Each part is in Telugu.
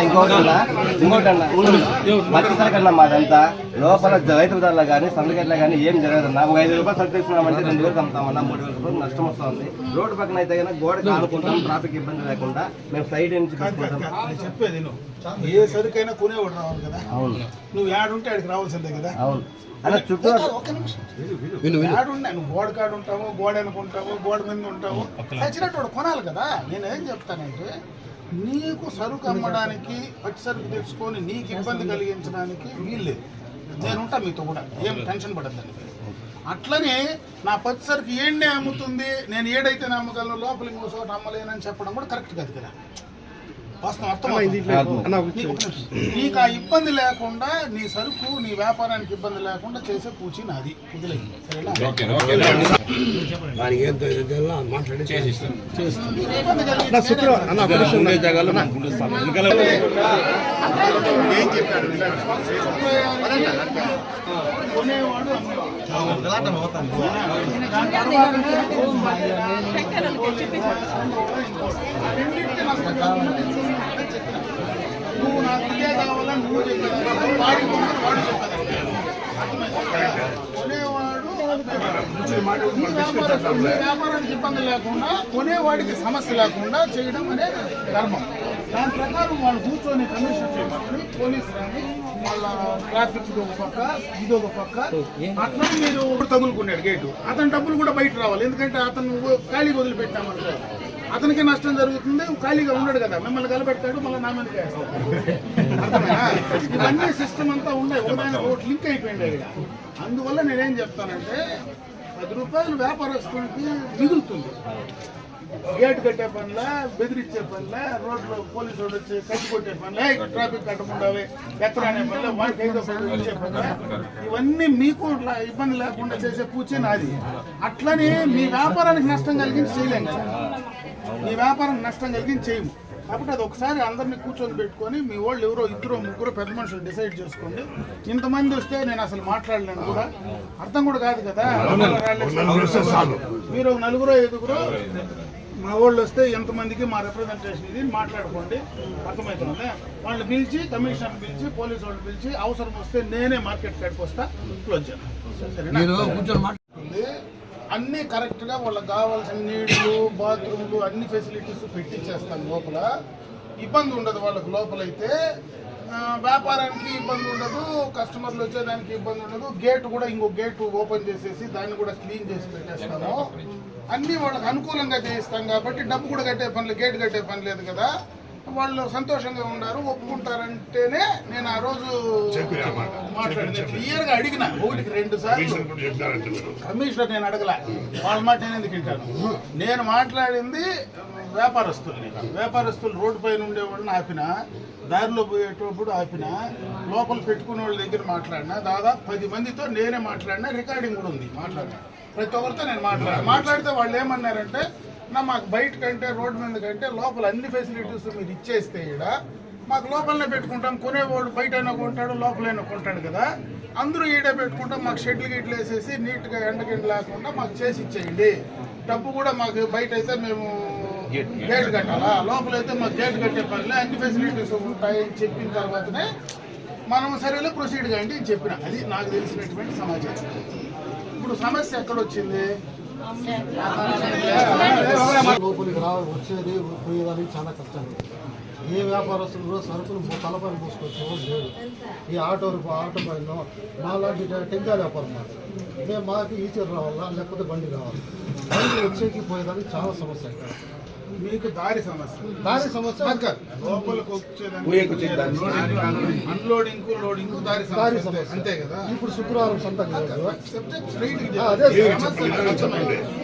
ఇంకోటి ఇంకోటి అన్న మాదంతా? లోపల రైతు బజార్లో కానీ సందుగట్ల కానీ ఏం జరగదన్న? ఒక ఐదు రూపాయలు సరుకు తీసుకున్నామంటే రెండు వేలు అమ్ముతామన్నా మూడు వేల రూపాయలు నష్టం వస్తుంది. రోడ్డు పక్కన అయితే కనుక గోడ కానుకుంటాం ట్రాఫిక్ ఇబ్బంది లేకుండా మేము సైడ్ నుంచి చెప్పేది నువ్వు ఏ సరుకైనా కొనేవాడు రావాలి కదా? అవును. నువ్వు యాడుంటే ఆడికి రావాల్సిందే కదా? అవును. అలా చుట్టూ ఒక్క నిమిషం. గోడ కాడ ఉంటావు గోడ అనుకుంటావు గోడ మీద ఉంటావు చచ్చినట్టు వాడు కొనాలి కదా? నేనేం చెప్తానంటే నీకు సరుకు అమ్మడానికి పచ్చి సరుకు తెచ్చుకొని నీకు ఇబ్బంది కలిగించడానికి వీల్లేదు. నేను ఉంటా మీతో కూడా ఏం టెన్షన్ పడద్దండి. అట్లనే నా పచ్చి సరుకు ఏండే అమ్ముతుంది నేను ఏడైతే అమ్మగలను లోపలికి ఇంకో చోట అమ్మలేనని చెప్పడం కూడా కరెక్ట్ కాదు కదా. నీకు ఆ ఇబ్బంది లేకుండా నీ సరుకు నీ వ్యాపారానికి ఇబ్బంది లేకుండా చేసే పూచి నాది. కొనేవాడు వ్యాపారానికి ఇబ్బంది లేకుండా కొనేవాడికి సమస్య లేకుండా చేయడం అనేది ధర్మం దాని ప్రకారం వాళ్ళు కూర్చొని కమిషన్ చేసుకొని పోలీసు కానీ వాళ్ళ ట్రాఫిక్ ఒక పక్క ఇది ఒక పక్క అట్లా మీరు తగులుకున్నాడు గేటు అతని డబ్బులు కూడా బయట రావాలి. ఎందుకంటే అతను ఖాళీ వదిలిపెట్టామనుకో అతనికి నష్టం జరుగుతుంది ఖాళీగా ఉన్నాడు కదా మిమ్మల్ని కలబెడతాడు మళ్ళీ నా మీదకి వేస్తాడు అర్థమైనా ఇవన్నీ సిస్టమ్ అంతా ఉన్నాయి ఒకదానికి ఒకటి లింక్ అయిపోయింది అందువల్ల నేనేం చెప్తానంటే పది రూపాయలు వ్యాపారస్తులకి మిగులుతుంది. గేట్ కట్టే పనిలా బెదిరించే పనిలా రోడ్లో పోలీసు వాడు వచ్చి కట్టి కొట్టే పనిలా "ఏయ్, ట్రాఫిక్ కట్టకుండావే ఎక్కడ అనే పనిలా వాడికి ఐదో పనులు వచ్చే పనిలా. ఇవన్నీ మీకు ఇబ్బంది లేకుండా చేసే పూచే నాది. అట్లనే మీ వ్యాపారానికి నష్టం కలిగించి చేయలేం కదా. మీ వ్యాపారం నష్టం కలిగించి చేయము. కాబట్టి అది ఒకసారి అందరినీ కూర్చొని పెట్టుకొని మీ వాళ్ళు ఎవరో ఇద్దరు ముగ్గురు పెద్ద మనుషులు డిసైడ్ చేసుకోండి. ఇంతమంది వస్తే నేను అసలు మాట్లాడలేను కూడా. అర్థం కూడా కాదు కదా. మీరు నలుగురు ఐదుగురు మా వాళ్ళు వస్తే ఎంతమందికి మా రిప్రజెంటేషన్ ఇది మాట్లాడుకోండి. అర్థమవుతుంది? వాళ్ళు పిలిచి కమిషనర్ పిలిచి పోలీసు వాళ్ళు పిలిచి అవసరం వస్తే నేనే మార్కెట్ కాడికి వస్తా క్లోజ్ ఉంది. అన్నీ కరెక్ట్గా వాళ్ళకి కావాల్సిన నీళ్ళు బాత్రూమ్లు అన్ని ఫెసిలిటీస్ పెట్టించేస్తాను లోపల. ఇబ్బంది ఉండదు వాళ్ళకి లోపలైతే. వ్యాపారానికి ఇబ్బంది ఉండదు కస్టమర్లు వచ్చేదానికి ఇబ్బంది ఉండదు. గేట్ కూడా ఇంకో గేట్ ఓపెన్ చేసేసి దాన్ని కూడా క్లీన్ చేసి పెట్టేస్తాము. అన్నీ వాళ్ళకి అనుకూలంగా చేయిస్తాం కాబట్టి డబ్బు కూడా కట్టే పని గేట్ కట్టే పని లేదు కదా. వాళ్ళు సంతోషంగా ఉన్నారు ఒప్పుకుంటారంటేనే నేను ఆ రోజు క్లియర్గా అడిగిన ఒకటికి రెండు సార్లు. కమిషనర్ నేను అడగల. వాళ్ళ మాట నేను ఎందుకు నేను మాట్లాడింది వ్యాపారస్తుల్ని వ్యాపారస్తులు రోడ్డు పైన ఉండేవాళ్ళని ఆపిన దారిలో పోయేటప్పుడు ఆపిన లోపల పెట్టుకునే వాళ్ళ దగ్గర మాట్లాడినా దాదాపు పది మందితో నేనే మాట్లాడినా రికార్డింగ్ కూడా ఉంది మాట్లాడినా. ప్రతి ఒక్కరితో నేను మాట్లాడాను. మాట్లాడితే వాళ్ళు ఏమన్నారంటే నా మాకు బయట కంటే రోడ్డు మీద కంటే లోపల అన్ని ఫెసిలిటీస్ మీరు ఇచ్చేస్తే ఇక్కడ మాకు లోపలనే పెట్టుకుంటాం కొనేవాడు బయట అయినా కొంటాడు లోపలైనా కొంటాడు కదా. అందరూ ఈడే పెట్టుకుంటాం మాకు షెడ్లు గిట్లు వేసేసి నీట్గా ఎండగండి లేకుండా మాకు చేసి ఇచ్చేయండి. డబ్బు కూడా మాకు బయట అయితే మేము గేట్ కట్టాలా? లోపలైతే మాకు గేట్ కట్టే పనిలే అన్ని ఫెసిలిటీస్ ఉంటాయి అని చెప్పిన తర్వాతనే మనం సరేలే ప్రొసీడ్ కాండి అని చెప్పిన. అది నాకు తెలిసినటువంటి సమాచారం. ఇప్పుడు సమస్య ఎక్కడొచ్చింది? లోపలికి రా వచ్చేది పోయేదానికి చాలా కష్టం. ఏ వ్యాపారస్తులు కూడా సరుకులు తలపైన పోసుకొచ్చేవాడు లేడు ఈ ఆటో ఆటో పైన మాలాంటి టెంకాయ వ్యాపారం మాది. మేము మాకు ఈచర్ రావాలా లేకపోతే బండి కావాలి బండి వచ్చేకి పోయేదానికి చాలా సమస్య ఇక్కడ మీకు దారి సమస్య. దాని సమస్య. లోపలికి వచ్చేదానికి అన్లోడింగ్ లోడింగ్ దారి దారి సమస్య. అంతే కదా? ఇప్పుడు శుక్రవారం సంత.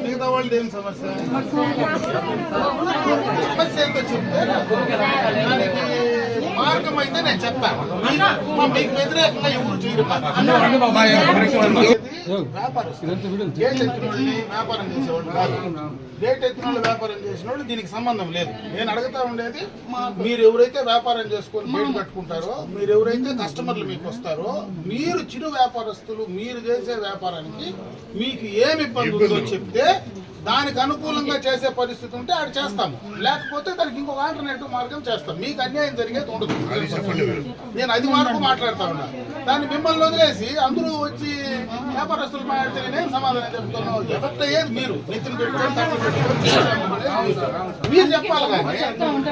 మిగతా వాళ్ళది ఏం సమస్య? సమస్య ఏంటో చెప్తే మార్గం అయితే నేను చెప్తాను. మీకు- వ్యతిరేకంగా ఎవరు వ్యాపారస్తులు గేట్ ఎత్తిన వాళ్ళని వ్యాపారం చేసేవాళ్ళు కాదు గేట్ ఎత్తిన వాళ్ళు వ్యాపారం చేసిన వాళ్ళు దీనికి సంబంధం లేదు. నేను అడుగుతా ఉండేది మీరు ఎవరైతే వ్యాపారం చేసుకొని గేట్ కట్టుకుంటారో మీరు ఎవరైతే కస్టమర్లు మీకు వస్తారో మీరు చిరు వ్యాపారస్తులు మీరు చేసే వ్యాపారానికి మీకు ఏమి ఇబ్బంది ఉందో చెప్తే దానికి అనుకూలంగా చేసే పరిస్థితి ఉంటే ఆడ చేస్తాము. లేకపోతే దానికి ఇంకొక ఆల్టర్నేటివ్ మార్గం చేస్తాం. మీకు అన్యాయం జరిగేది ఉండదు. నేను అది వరకు మాట్లాడుతా ఉన్నా. దాన్ని మిమ్మల్ని వదిలేసి అందరూ వచ్చి వ్యాపారస్తులు మాట్లాడితే నేనేం సమాధానం చెప్తున్నాను ఎఫెక్ట్ అయ్యేది మీరు? నెత్తిన మీరు చెప్పాలి కానీ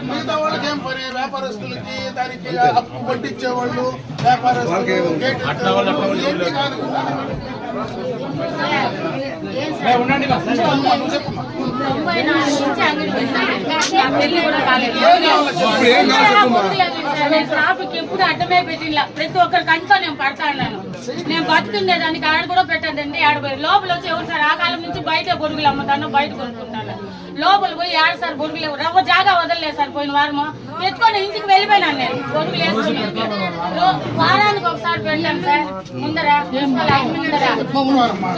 మిగతా వాళ్ళకి ఏం పని? వ్యాపారస్తులకి దానికి అప్పు పట్టించే వాళ్ళు వ్యాపారస్తులు ఏంటి కాదు. పెట్టాను. ట్రాఫిక్ ఎప్పుడు అడ్డమే పెట్టిలా ప్రతి ఒక్కరి కంట్లో నేను పడతాను నేను బతుకుండేదానికి ఆడ కూడా పెట్టదండి ఆడపోయి లోపల వచ్చి ఎవరు సార్? ఆ కాలం నుంచి బయట బొరుగులు అమ్ముతాను బయట కొనుక్కుంటాను. లోపల పోయి ఆడ సార్ బొరుగులు రవ్వ జాగా వదలలేదు సార్ పోయిన వారము. ఎత్తుకొని ఇంటికి వెళ్ళిపోయినాను నేను. బొరుగులు వేసుకొని. వారానికి ఒకసారి పెట్టాను సార్. ముందర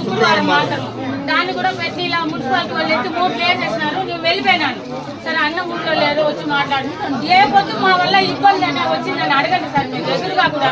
శుక్రవారం మాత్రం. దాన్ని కూడా పెట్టి ఇలా మున్సిపాలిటీ వాళ్ళు ఎత్తి మూడు చేసినారు నేను వెళ్ళిపోయినాను. సరే అన్న ఊళ్ళో లేదు వచ్చి మాట్లాడు ఏ పొద్దు మా వల్ల ఇబ్బంది అనే వచ్చిందని అడగండి సార్. మీరు ఎదురుగా కూడా.